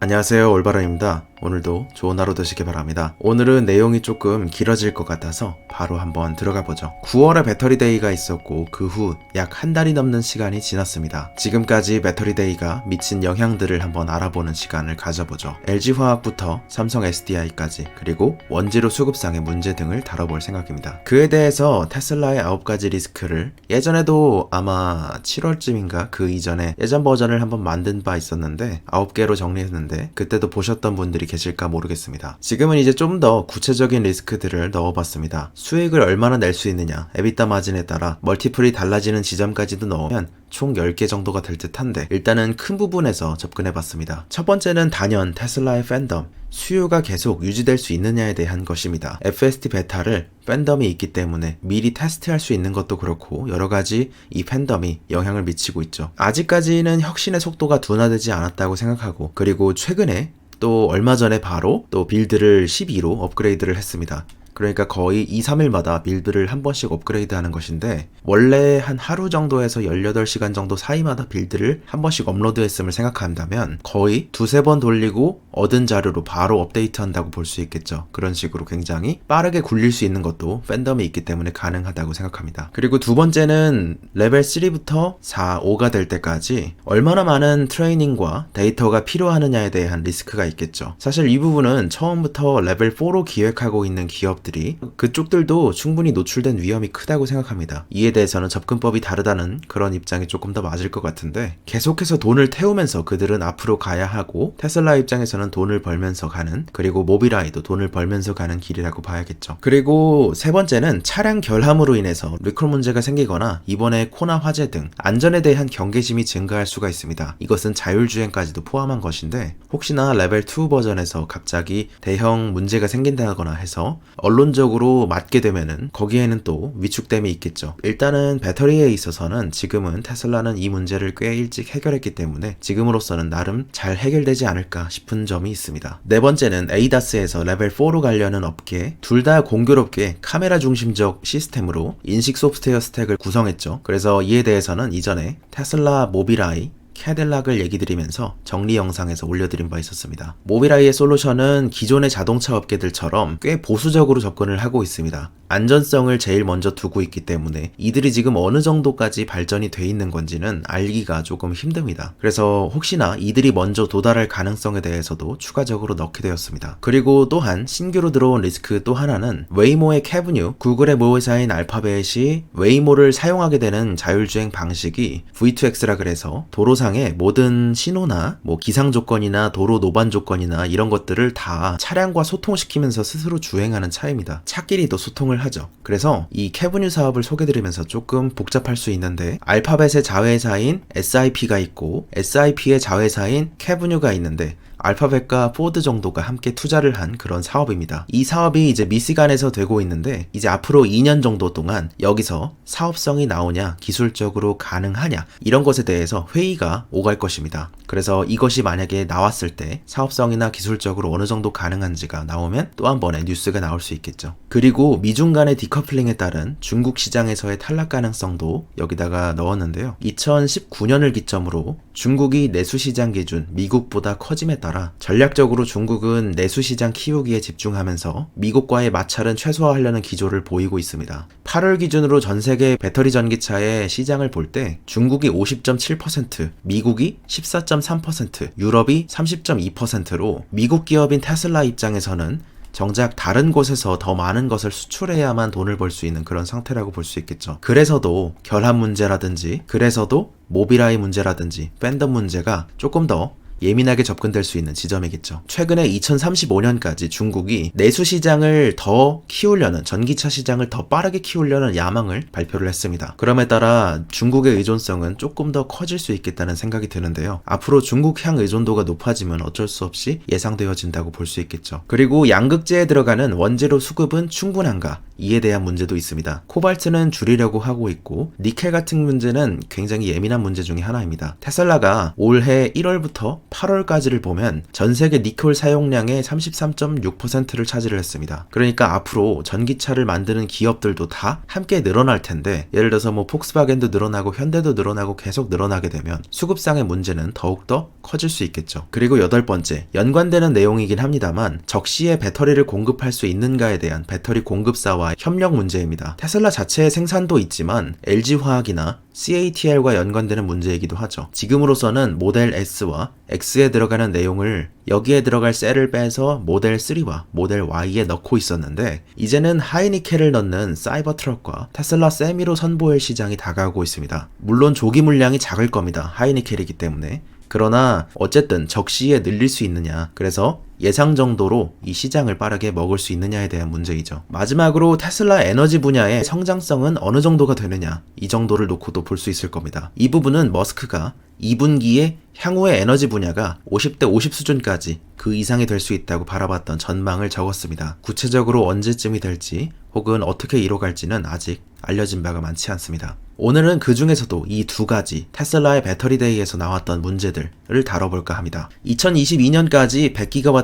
안녕하세요 올바람입니다. 오늘도 좋은 하루 되시길 바랍니다. 오늘은 내용이 조금 길어질 것 같아서 바로 한번 들어가 보죠. 9월에 배터리 데이가 있었고 그 후 약 한 달이 넘는 시간이 지났습니다. 지금까지 배터리 데이가 미친 영향들을 한번 알아보는 시간을 가져보죠. LG화학부터 삼성 SDI까지 그리고 원재료 수급상의 문제 등을 다뤄볼 생각입니다. 그에 대해서 테슬라의 9가지 리스크를 예전에도 아마 7월쯤인가 그 이전에 예전 버전을 한번 만든 바 있었는데 9개로 정리했는데 그때도 보셨던 분들이 계실까 모르겠습니다. 지금은 이제 좀 더 구체적인 리스크들을 넣어봤습니다. 수익을 얼마나 낼 수 있느냐, 에비타 마진에 따라 멀티플이 달라지는 지점까지도 넣으면 총 10개 정도가 될 듯한데 일단은 큰 부분에서 접근해봤습니다. 첫 번째는 단연 테슬라의 팬덤, 수요가 계속 유지될 수 있느냐에 대한 것입니다. FST 베타를 팬덤이 있기 때문에 미리 테스트할 수 있는 것도 그렇고 여러 가지 이 팬덤이 영향을 미치고 있죠. 아직까지는 혁신의 속도가 둔화되지 않았다고 생각하고 그리고 최근에 또 얼마 전에 바로 또 빌드를 12로 업그레이드를 했습니다. 그러니까 거의 2, 3일마다 빌드를 한 번씩 업그레이드 하는 것인데 원래 한 하루 정도에서 18시간 정도 사이마다 빌드를 한 번씩 업로드 했음을 생각한다면 거의 두세 번 돌리고 얻은 자료로 바로 업데이트 한다고 볼 수 있겠죠. 그런 식으로 굉장히 빠르게 굴릴 수 있는 것도 팬덤이 있기 때문에 가능하다고 생각합니다. 그리고 두 번째는 레벨 3부터 4, 5가 될 때까지 얼마나 많은 트레이닝과 데이터가 필요하느냐에 대한 리스크가 있겠죠. 사실 이 부분은 처음부터 레벨 4로 기획하고 있는 기업들 이 그쪽들도 충분히 노출된 위험이 크다고 생각합니다. 이에 대해서는 접근법이 다르다는 그런 입장이 조금 더 맞을 것 같은데 계속해서 돈을 태우면서 그들은 앞으로 가야 하고 테슬라 입장에서는 돈을 벌면서 가는 그리고 모비라이도 돈을 벌면서 가는 길이라고 봐야겠죠. 그리고 세 번째는 차량 결함으로 인해서 리콜 문제가 생기거나 이번에 코나 화재 등 안전에 대한 경계심이 증가할 수가 있습니다. 이것은 자율주행까지도 포함한 것인데 혹시나 레벨 2 버전에서 갑자기 대형 문제가 생긴다거나 해서 언론 적으로 맞게 되면은 거기에는 또 위축됨이 있겠죠. 일단은 배터리에 있어서는 지금은 테슬라는 이 문제를 꽤 일찍 해결했기 때문에 지금으로서는 나름 잘 해결되지 않을까 싶은 점이 있습니다. 네 번째는 에이다스에서 레벨 4로 가려는 업계 둘 다 공교롭게 카메라 중심적 시스템으로 인식 소프트웨어 스택을 구성했죠. 그래서 이에 대해서는 이전에 테슬라 모비라이 캐딜락을 얘기 드리면서 정리 영상에서 올려드린 바 있었습니다. 모비라이의 솔루션은 기존의 자동차 업계들처럼 꽤 보수적으로 접근을 하고 있습니다. 안전성을 제일 먼저 두고 있기 때문에 이들이 지금 어느 정도까지 발전이 돼 있는 건지는 알기가 조금 힘듭니다. 그래서 혹시나 이들이 먼저 도달할 가능성에 대해서도 추가적으로 넣게 되었습니다. 그리고 또한 신규로 들어온 리스크 또 하나는 웨이모의 캐브뉴, 구글의 모회사인 알파벳이 웨이모를 사용하게 되는 자율주행 방식이 V2X라 그래서 도로상의 모든 신호나 뭐 기상 조건이나 도로 노반 조건이나 이런 것들을 다 차량과 소통시키면서 스스로 주행하는 차입니다. 차끼리도 소통을 하죠. 그래서 이 캐브뉴 사업을 소개드리면서 조금 복잡할 수 있는데 알파벳의 자회사인 SIP가 있고 SIP의 자회사인 캐브뉴가 있는데 알파벳과 포드 정도가 함께 투자를 한 그런 사업입니다. 이 사업이 이제 미시간에서 되고 있는데 이제 앞으로 2년 정도 동안 여기서 사업성이 나오냐, 기술적으로 가능하냐 이런 것에 대해서 회의가 오갈 것입니다. 그래서 이것이 만약에 나왔을 때 사업성이나 기술적으로 어느 정도 가능한지가 나오면 또 한 번의 뉴스가 나올 수 있겠죠. 그리고 미중 간의 디커플링에 따른 중국 시장에서의 탈락 가능성도 여기다가 넣었는데요. 2019년을 기점으로 중국이 내수 시장 기준 미국보다 커짐에 따라 전략적으로 중국은 내수 시장 키우기에 집중하면서 미국과의 마찰은 최소화하려는 기조를 보이고 있습니다. 8월 기준으로 전 세계 배터리 전기차의 시장을 볼 때 중국이 50.7%, 미국이 14.3%, 유럽이 30.2%로 미국 기업인 테슬라 입장에서는 정작 다른 곳에서 더 많은 것을 수출해야만 돈을 벌 수 있는 그런 상태라고 볼 수 있겠죠. 그래서도 결함 문제라든지, 그래서도 모비라이 문제라든지, 팬덤 문제가 조금 더 예민하게 접근될 수 있는 지점이겠죠. 최근에 2035년까지 중국이 내수 시장을 더 키우려는 전기차 시장을 더 빠르게 키우려는 야망을 발표를 했습니다. 그럼에 따라 중국의 의존성은 조금 더 커질 수 있겠다는 생각이 드는데요. 앞으로 중국 향 의존도가 높아지면 어쩔 수 없이 예상되어진다고 볼 수 있겠죠. 그리고 양극재에 들어가는 원재료 수급은 충분한가? 이에 대한 문제도 있습니다. 코발트는 줄이려고 하고 있고 니켈 같은 문제는 굉장히 예민한 문제 중에 하나입니다. 테슬라가 올해 1월부터 8월까지를 보면 전 세계 니켈 사용량의 33.6%를 차지를 했습니다. 그러니까 앞으로 전기차를 만드는 기업들도 다 함께 늘어날 텐데 예를 들어서 뭐 폭스바겐도 늘어나고 현대도 늘어나고 계속 늘어나게 되면 수급상의 문제는 더욱더 커질 수 있겠죠. 그리고 여덟 번째, 연관되는 내용이긴 합니다만 적시에 배터리를 공급할 수 있는가에 대한 배터리 공급사와 협력 문제입니다. 테슬라 자체의 생산도 있지만 LG화학이나 CATL과 연관되는 문제이기도 하죠. 지금으로서는 모델 S와 X에 들어가는 내용을 여기에 들어갈 셀을 빼서 모델 3와 모델 Y에 넣고 있었는데 이제는 하이니켈을 넣는 사이버 트럭과 테슬라 세미로 선보일 시장이 다가오고 있습니다. 물론 조기 물량이 작을 겁니다. 하이니켈이기 때문에. 그러나 어쨌든 적시에 늘릴 수 있느냐. 그래서 예상 정도로 이 시장을 빠르게 먹을 수 있느냐에 대한 문제이죠. 마지막으로 테슬라 에너지 분야의 성장성은 어느 정도가 되느냐. 이 정도를 놓고도 볼 수 있을 겁니다. 이 부분은 머스크가 2분기에 향후의 에너지 분야가 50대 50 수준까지 그 이상이 될 수 있다고 바라봤던 전망을 적었습니다. 구체적으로 언제쯤이 될지 혹은 어떻게 이뤄갈지는 아직 알려진 바가 많지 않습니다. 오늘은 그 중에서도 이 두 가지 테슬라의 배터리 데이에서 나왔던 문제들을 다뤄볼까 합니다. 2022년까지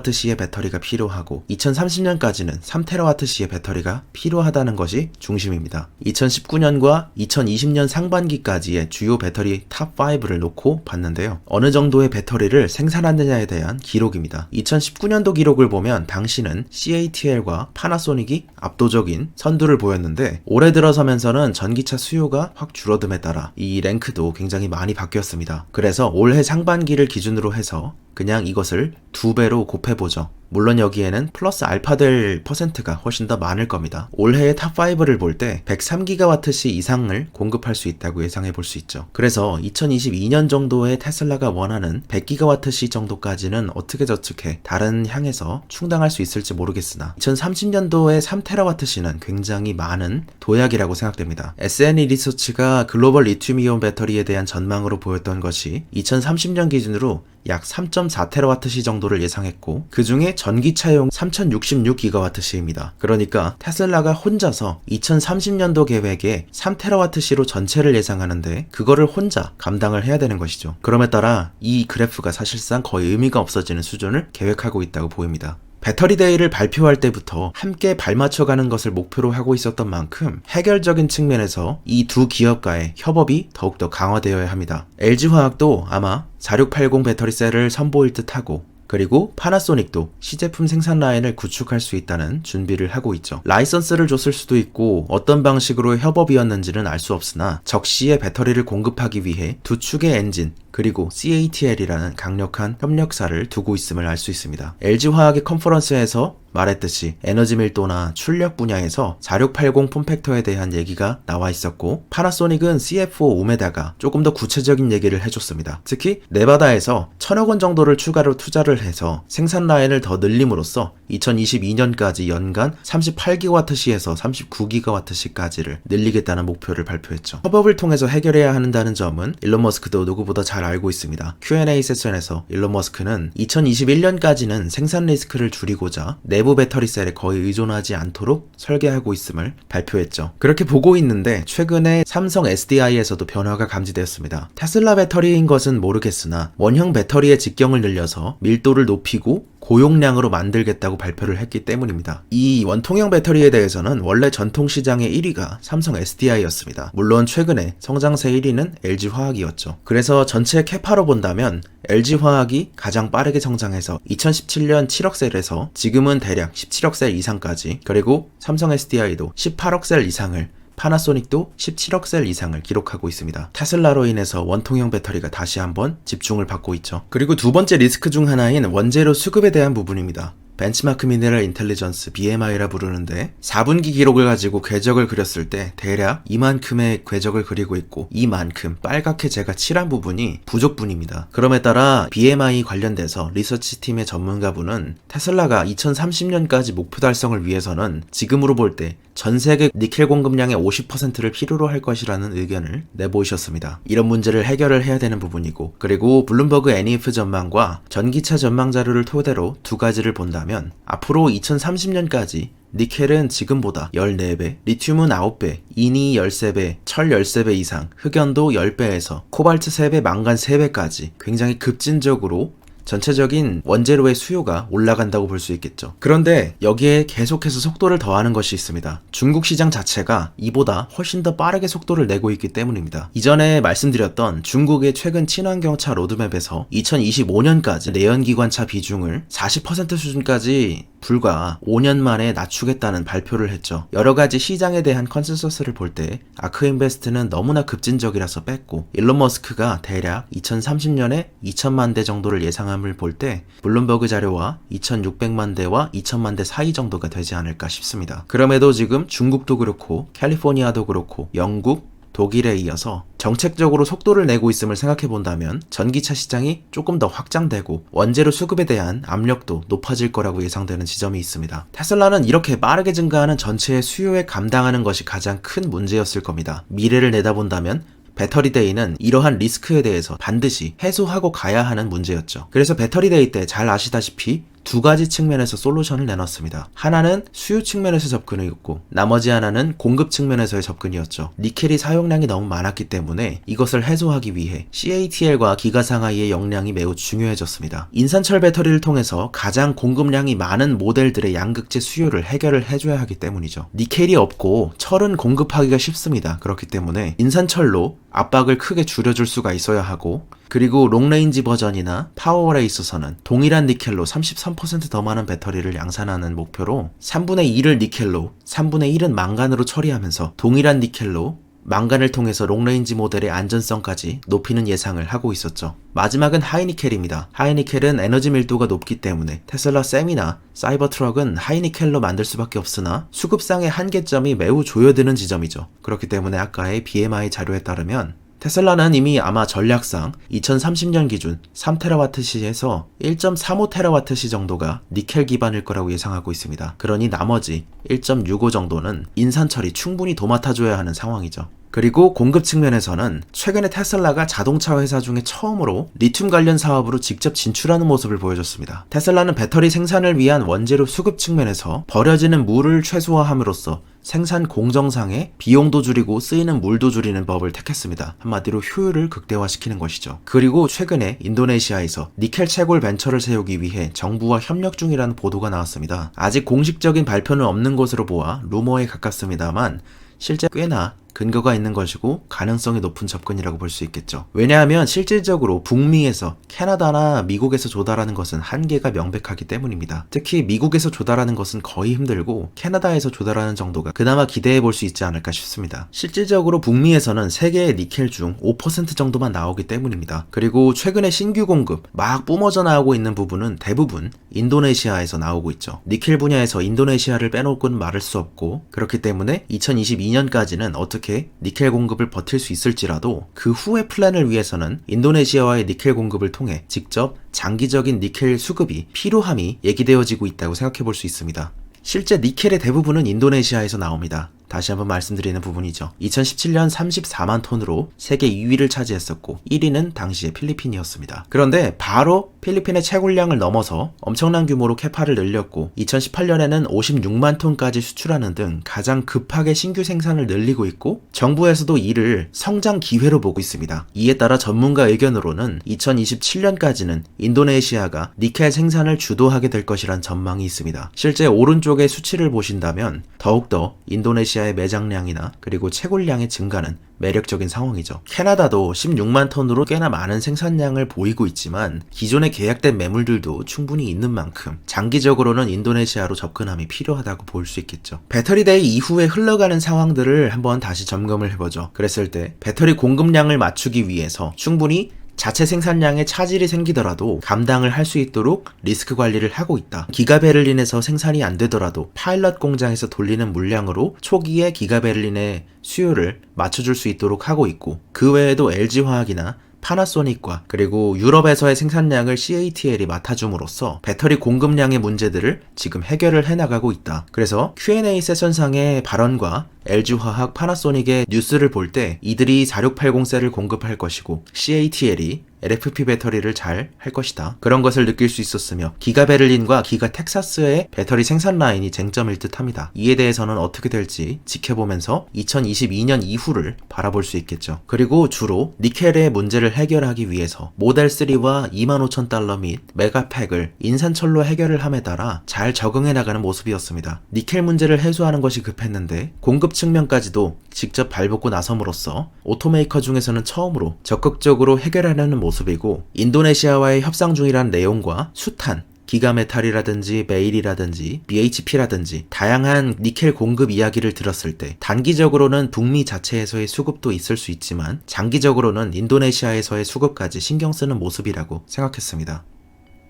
100GWh의 배터리가 필요하고 2030년까지는 3TWh의 배터리가 필요하다는 것이 중심입니다. 2019년과 2020년 상반기까지의 주요 배터리 탑5를 놓고 봤는데요. 어느 정도의 배터리를 생산하느냐에 대한 기록입니다. 2019년도 기록을 보면 당시는 CATL과 파나소닉이 압도적인 선두를 보였는데 올해 들어서면서는 전기차 수요가 확 줄어듦에 따라 이 랭크도 굉장히 많이 바뀌었습니다. 그래서 올해 상반기를 기준으로 해서 그냥 이것을 두 배로 곱해보죠. 물론 여기에는 플러스 알파 될 퍼센트가 훨씬 더 많을 겁니다. 올해의 탑5를 볼 때 103GWh 이상을 공급할 수 있다고 예상해 볼 수 있죠. 그래서 2022년 정도의 테슬라가 원하는 100GWh 정도까지는 어떻게 저측해 다른 향에서 충당할 수 있을지 모르겠으나 2030년도에 3TWh는 굉장히 많은 도약이라고 생각됩니다. SNE 리서치가 글로벌 리튬이온 배터리에 대한 전망으로 보였던 것이 2030년 기준으로 약 3.4TWh 정도를 예상했고 그 중에 전기차용 3066GWh입니다. 그러니까 테슬라가 혼자서 2030년도 계획에 3TWh로 전체를 예상하는데 그거를 혼자 감당을 해야 되는 것이죠. 그럼에 따라 이 그래프가 사실상 거의 의미가 없어지는 수준을 계획하고 있다고 보입니다. 배터리 데이를 발표할 때부터 함께 발맞춰가는 것을 목표로 하고 있었던 만큼 해결적인 측면에서 이 두 기업과의 협업이 더욱더 강화되어야 합니다. LG화학도 아마 4680 배터리 셀을 선보일 듯 하고 그리고 파나소닉도 시제품 생산 라인을 구축할 수 있다는 준비를 하고 있죠. 라이선스를 줬을 수도 있고 어떤 방식으로 협업이었는지는 알 수 없으나 적시에 배터리를 공급하기 위해 두 축의 엔진 그리고 CATL이라는 강력한 협력사를 두고 있음을 알 수 있습니다. LG화학의 컨퍼런스에서 말했듯이 에너지 밀도나 출력 분야에서 4680 폼팩터에 대한 얘기가 나와 있었고 파나소닉은 CF5 옴에다가 조금 더 구체적인 얘기를 해줬습니다. 특히 네바다에서 천억 원 정도를 추가로 투자를 해서 생산 라인을 더 늘림으로써 2022년까지 연간 38GWh에서 39GWh까지를 늘리겠다는 목표를 발표했죠. 협업을 통해서 해결해야 한다는 점은 일론 머스크도 누구보다 잘 알고 있습니다. Q&A 세션에서 일론 머스크는 2021년까지는 생산 리스크를 줄이고자 내부 배터리 셀에 거의 의존하지 않도록 설계하고 있음을 발표했죠. 그렇게 보고 있는데 최근에 삼성 SDI에서도 변화가 감지되었습니다. 테슬라 배터리인 것은 모르겠으나 원형 배터리의 직경을 늘려서 밀도를 높이고 고용량으로 만들겠다고 발표를 했기 때문입니다. 이 원통형 배터리에 대해서는 원래 전통 시장의 1위가 삼성 SDI였습니다. 물론 최근에 성장세 1위는 LG화학이었죠. 그래서 전체 캐파로 본다면 LG화학이 가장 빠르게 성장해서 2017년 7억 셀에서 지금은 대략 17억 셀 이상까지 그리고 삼성 SDI도 18억 셀 이상을 파나소닉도 17억 셀 이상을 기록하고 있습니다. 테슬라로 인해서 원통형 배터리가 다시 한번 집중을 받고 있죠. 그리고 두 번째 리스크 중 하나인 원재료 수급에 대한 부분입니다. 벤치마크 미네랄 인텔리전스 BMI라 부르는데 4분기 기록을 가지고 궤적을 그렸을 때 대략 이만큼의 궤적을 그리고 있고 이만큼 빨갛게 제가 칠한 부분이 부족분입니다. 그럼에 따라 BMI 관련돼서 리서치 팀의 전문가분은 테슬라가 2030년까지 목표 달성을 위해서는 지금으로 볼 때 전 세계 니켈 공급량의 50%를 필요로 할 것이라는 의견을 내보이셨습니다. 이런 문제를 해결을 해야 되는 부분이고 그리고 블룸버그 NEF 전망과 전기차 전망 자료를 토대로 두 가지를 본다 본다면 앞으로 2030년까지 니켈은 지금보다 14배, 리튬은 9배, 인이 13배, 철 13배 이상, 흑연도 10배에서 코발트 3배, 망간 3배까지 굉장히 급진적으로 전체적인 원재료의 수요가 올라간다고 볼 수 있겠죠. 그런데 여기에 계속해서 속도를 더하는 것이 있습니다. 중국 시장 자체가 이보다 훨씬 더 빠르게 속도를 내고 있기 때문입니다. 이전에 말씀드렸던 중국의 최근 친환경차 로드맵에서 2025년까지 내연기관차 비중을 40% 수준까지 불과 5년 만에 낮추겠다는 발표를 했죠. 여러 가지 시장에 대한 컨센서스를 볼 때 아크인베스트는 너무나 급진적이라서 뺐고 일론 머스크가 대략 2030년에 2천만 대 정도를 예상 함을 볼 때 블룸버그 자료와 2,600만 대와 2천만 대 사이 정도가 되지 않을까 싶습니다. 그럼에도 지금 중국도 그렇고 캘리포니아도 그렇고 영국, 독일에 이어서 정책적으로 속도를 내고 있음을 생각해 본다면 전기차 시장이 조금 더 확장되고 원재료 수급에 대한 압력도 높아질 거라고 예상되는 지점이 있습니다. 테슬라는 이렇게 빠르게 증가하는 전체의 수요에 감당하는 것이 가장 큰 문제였을 겁니다. 미래를 내다본다면 배터리데이는 이러한 리스크에 대해서 반드시 해소하고 가야 하는 문제였죠. 그래서 배터리데이 때 잘 아시다시피 두 가지 측면에서 솔루션을 내놨습니다. 하나는 수요 측면에서 접근이었고 나머지 하나는 공급 측면에서의 접근이었죠. 니켈이 사용량이 너무 많았기 때문에 이것을 해소하기 위해 CATL과 기가상하이의 역량이 매우 중요해졌습니다. 인산철 배터리를 통해서 가장 공급량이 많은 모델들의 양극재 수요를 해결을 해줘야 하기 때문이죠. 니켈이 없고 철은 공급하기가 쉽습니다. 그렇기 때문에 인산철로 압박을 크게 줄여줄 수가 있어야 하고 그리고 롱레인지 버전이나 파워월에 있어서는 동일한 니켈로 33%더 많은 배터리를 양산하는 목표로 3분의 2를 니켈로 3분의 1은 망간으로 처리하면서 동일한 니켈로 망간을 통해서 롱레인지 모델의 안전성까지 높이는 예상을 하고 있었죠. 마지막은 하이니켈입니다. 하이니켈은 에너지 밀도가 높기 때문에 테슬라 셈이나 사이버 트럭은 하이니켈로 만들 수밖에 없으나 수급상의 한계점이 매우 조여드는 지점이죠. 그렇기 때문에 아까의 BMI 자료에 따르면 테슬라는 이미 아마 전략상 2030년 기준 3테라와트 시에서 1.35테라와트 시 정도가 니켈 기반일 거라고 예상하고 있습니다. 그러니 나머지 1.65 정도는 인산철이 충분히 도맡아줘야 하는 상황이죠. 그리고 공급 측면에서는 최근에 테슬라가 자동차 회사 중에 처음으로 리튬 관련 사업으로 직접 진출하는 모습을 보여줬습니다. 테슬라는 배터리 생산을 위한 원재료 수급 측면에서 버려지는 물을 최소화함으로써 생산 공정상의 비용도 줄이고 쓰이는 물도 줄이는 법을 택했습니다. 한마디로 효율을 극대화시키는 것이죠. 그리고 최근에 인도네시아에서 니켈 채굴 벤처를 세우기 위해 정부와 협력 중이라는 보도가 나왔습니다. 아직 공식적인 발표는 없는 것으로 보아 루머에 가깝습니다만 실제 꽤나 근거가 있는 것이고 가능성이 높은 접근이라고 볼 수 있겠죠. 왜냐하면 실질적으로 북미에서 캐나다나 미국에서 조달하는 것은 한계가 명백하기 때문입니다. 특히 미국에서 조달하는 것은 거의 힘들고 캐나다에서 조달하는 정도가 그나마 기대해 볼 수 있지 않을까 싶습니다. 실질적으로 북미에서는 세계의 니켈 중 5% 정도만 나오기 때문입니다. 그리고 최근에 신규 공급 막 뿜어져 나오고 있는 부분은 대부분 인도네시아에서 나오고 있죠. 니켈 분야에서 인도네시아를 빼놓고는 말할 수 없고 그렇기 때문에 2022년까지는 어떻게 니켈 공급을 버틸 수 있을지라도 그 후의 플랜을 위해서는 인도네시아와의 니켈 공급을 통해 직접 장기적인 니켈 수급이 필요함이 얘기되어지고 있다고 생각해 볼 수 있습니다. 실제 니켈의 대부분은 인도네시아에서 나옵니다. 다시 한번 말씀드리는 부분이죠. 2017년 34만 톤으로 세계 2위를 차지했었고 1위는 당시에 필리핀이었습니다. 그런데 바로 필리핀의 채굴량을 넘어서 엄청난 규모로 캐파를 늘렸고 2018년에는 56만 톤까지 수출하는 등 가장 급하게 신규 생산을 늘리고 있고 정부에서도 이를 성장 기회로 보고 있습니다. 이에 따라 전문가 의견으로는 2027년까지는 인도네시아가 니켈 생산을 주도하게 될 것이란 전망이 있습니다. 실제 오른쪽의 수치를 보신다면 더욱더 인도네시아 의 매장량이나 그리고 채굴량의 증가는 매력적인 상황이죠. 캐나다도 16만 톤으로 꽤나 많은 생산량을 보이고 있지만 기존에 계약된 매물들도 충분히 있는 만큼 장기적으로는 인도네시아로 접근함이 필요하다고 볼 수 있겠죠. 배터리데이 이후에 흘러가는 상황들을 한번 다시 점검을 해보죠. 그랬을 때 배터리 공급량을 맞추기 위해서 충분히 자체 생산량에 차질이 생기더라도 감당을 할 수 있도록 리스크 관리를 하고 있다. 기가 베를린에서 생산이 안 되더라도 파일럿 공장에서 돌리는 물량으로 초기에 기가 베를린의 수요를 맞춰줄 수 있도록 하고 있고 그 외에도 LG화학이나 파나소닉과 그리고 유럽에서의 생산량을 CATL이 맡아줌으로써 배터리 공급량의 문제들을 지금 해결을 해나가고 있다. 그래서 Q&A 세션상의 발언과 LG화학, 파나소닉의 뉴스를 볼 때 이들이 4680셀을 공급할 것이고 CATL이 LFP 배터리를 잘 할 것이다. 그런 것을 느낄 수 있었으며 기가 베를린과 기가 텍사스의 배터리 생산 라인이 쟁점일 듯합니다. 이에 대해서는 어떻게 될지 지켜보면서 2022년 이후를 바라볼 수 있겠죠. 그리고 주로 니켈의 문제를 해결하기 위해서 모델 3와 25,000달러 및 메가팩을 인산철로 해결을 함에 따라 잘 적응해 나가는 모습이었습니다. 니켈 문제를 해소하는 것이 급했는데 공급 측면까지도 직접 발벗고 나섬으로써 오토메이커 중에서는 처음으로 적극적으로 해결하려는 모습 이고 인도네시아와의 협상 중이란 내용과 수탄 기가메탈이라든지 메일이라든지 BHP라든지 다양한 니켈 공급 이야기를 들었을 때 단기적으로는 북미 자체에서의 수급도 있을 수 있지만 장기적으로는 인도네시아에서의 수급까지 신경 쓰는 모습이라고 생각했습니다.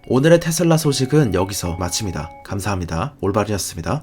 오늘의 테슬라 소식은 여기서 마칩니다. 감사합니다. 올바르였습니다.